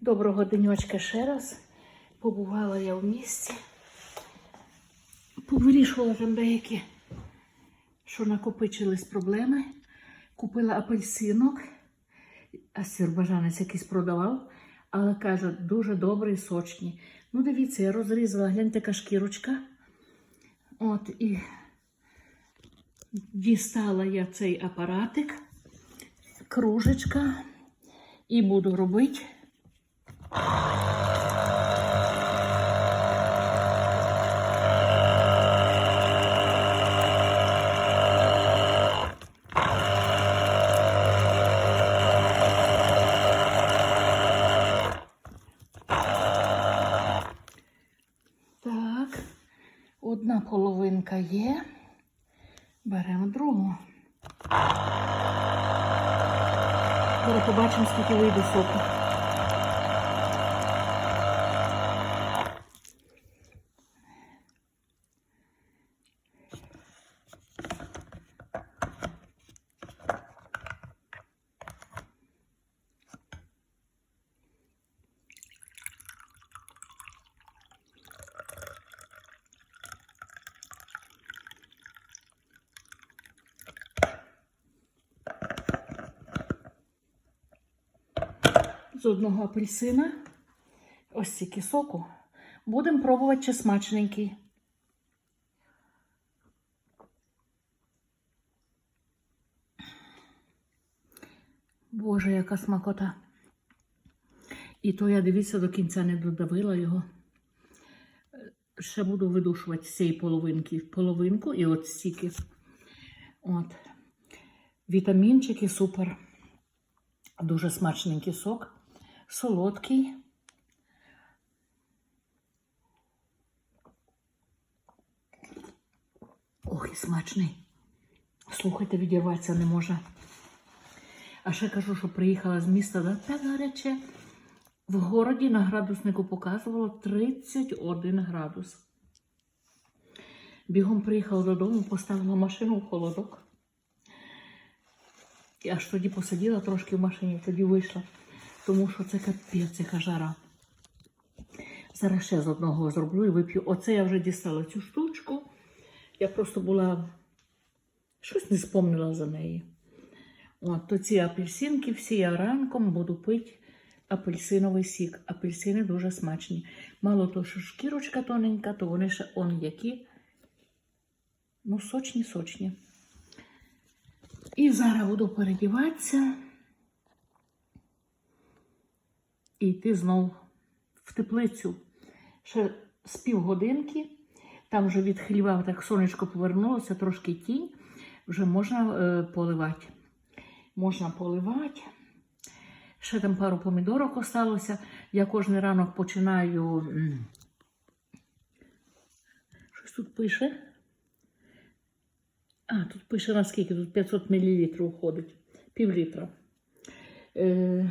Доброго денечка ще раз. Побувала я в місті. Повирішувала там деякі, що накопичились проблеми. Купила апельсинок, а сірбажанець якийсь продавав, але каже, дуже добрий, сочні. Ну, дивіться, я розрізала, гляньте, яка шкірочка. От і дістала я цей апаратик, кружечка, і буду робити. Так, одна половинка є. Беремо другу. Зараз побачимо, скільки вийде соку. З одного апельсина, ось стільки соку. Будемо пробувати, чи смачненький. Боже, яка смакота. І то я дивіться, до кінця не додавила його. Ще буду видушувати з цієї половинки половинку і от стільки. От. Вітамінчики супер. Дуже смачненький сок, солодкий. Ох, і смачний. Слухайте, відірватися не може. А ще кажу, що приїхала з міста, да, так гаряче. В городі на градуснику показувало 31 градус. Бігом приїхала додому, поставила машину в холодок. І аж тоді посиділа трошки в машині, тоді вийшла. Тому що це капець, яка жара. Зараз ще з одного зроблю і вип'ю. Оце я вже дістала цю штучку. Я просто була щось не спомнила за неї. От, то ці апельсинки всі я ранком буду пити апельсиновий сік. Апельсини дуже смачні. Мало того, що шкірочка тоненька, то вони ще он які. Ну, сочні, сочні. І зараз буду передіватися і йти знов в теплицю. Ще з півгодинки. Там вже від хліба так сонечко повернулося, трошки тінь, вже можна е, поливати. Можна поливати. Ще там пару помідорок осталося. Я кожен ранок починаю. Щось тут пише. А, тут пише наскільки, тут 500 мл уходить, пів літра. Е,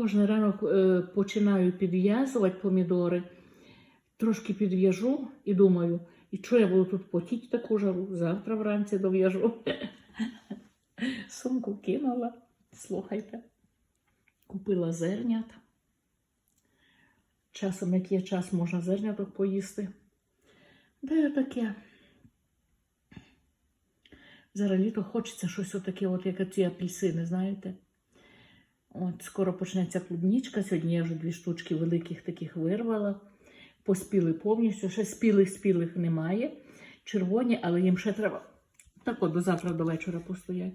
кожен ранок е, починаю підв'язувати помідори, трошки підв'яжу і думаю, і що я буду тут потіти таку жару, завтра вранці дов'яжу. Сумку кинула, слухайте. Купила зернят. Часом, як є час, можна зерняток поїсти. Де таке? Зараз літо хочеться щось отаке, от як ці апельсини, знаєте. От, скоро почнеться клубнічка. Сьогодні я вже дві штучки великих таких вирвала. Поспіли повністю. Ще спілих-спілих немає. Червоні, але їм ще треба так от до завтра до вечора постоять.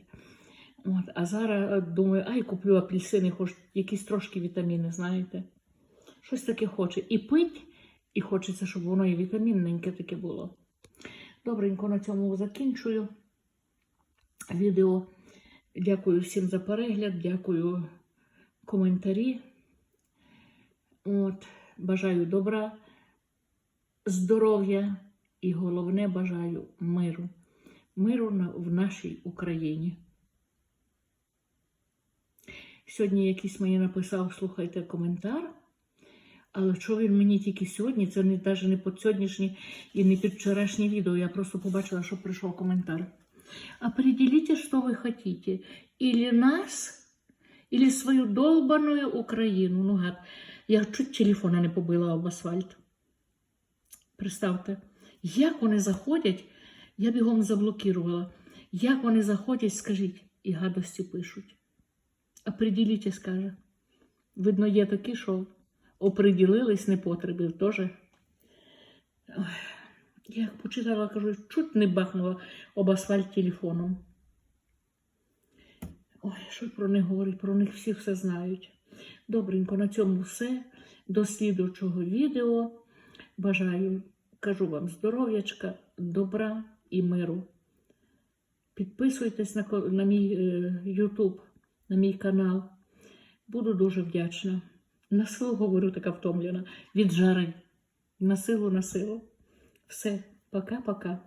От, а зараз е, думаю, ай, куплю апельсини, хоч якісь трошки вітаміни, знаєте. Щось таке хоче. І пить, і хочеться, щоб воно і вітамінненьке таке було. Добренько на цьому закінчую відео. Дякую всім за перегляд, дякую коментарі. От, бажаю добра, здоров'я і головне бажаю миру. Миру в нашій Україні. Сьогодні якийсь мені написав, слухайте, коментар. Але що він мені тільки сьогодні, це не, навіть не під сьогоднішнє і не під вчорашнє відео. Я просто побачила, що прийшов коментар. Определите, что вы хотите. Или нас, Или свою долбаную Україну. Ну, гад, я чуть телефона не побила об асфальт. Представте, як вони заходять, я бігом заблокувала. Як вони заходять, скажіть, і гадості пишуть. Определіть, скаже. Видно, є такі, що оприділились непотреби теж. Як почитала, кажу, чуть не бахнула об асфальт телефоном. Ой, що про них говорить, про них всі все знають. Добренько, на цьому все. До слідучого відео. Бажаю, кажу вам здоров'ячка, добра і миру. Підписуйтесь на, на мій е, YouTube, на мій канал. Буду дуже вдячна. На силу говорю, така втомлена. Від жари. На силу, на силу. Все, пока-пока.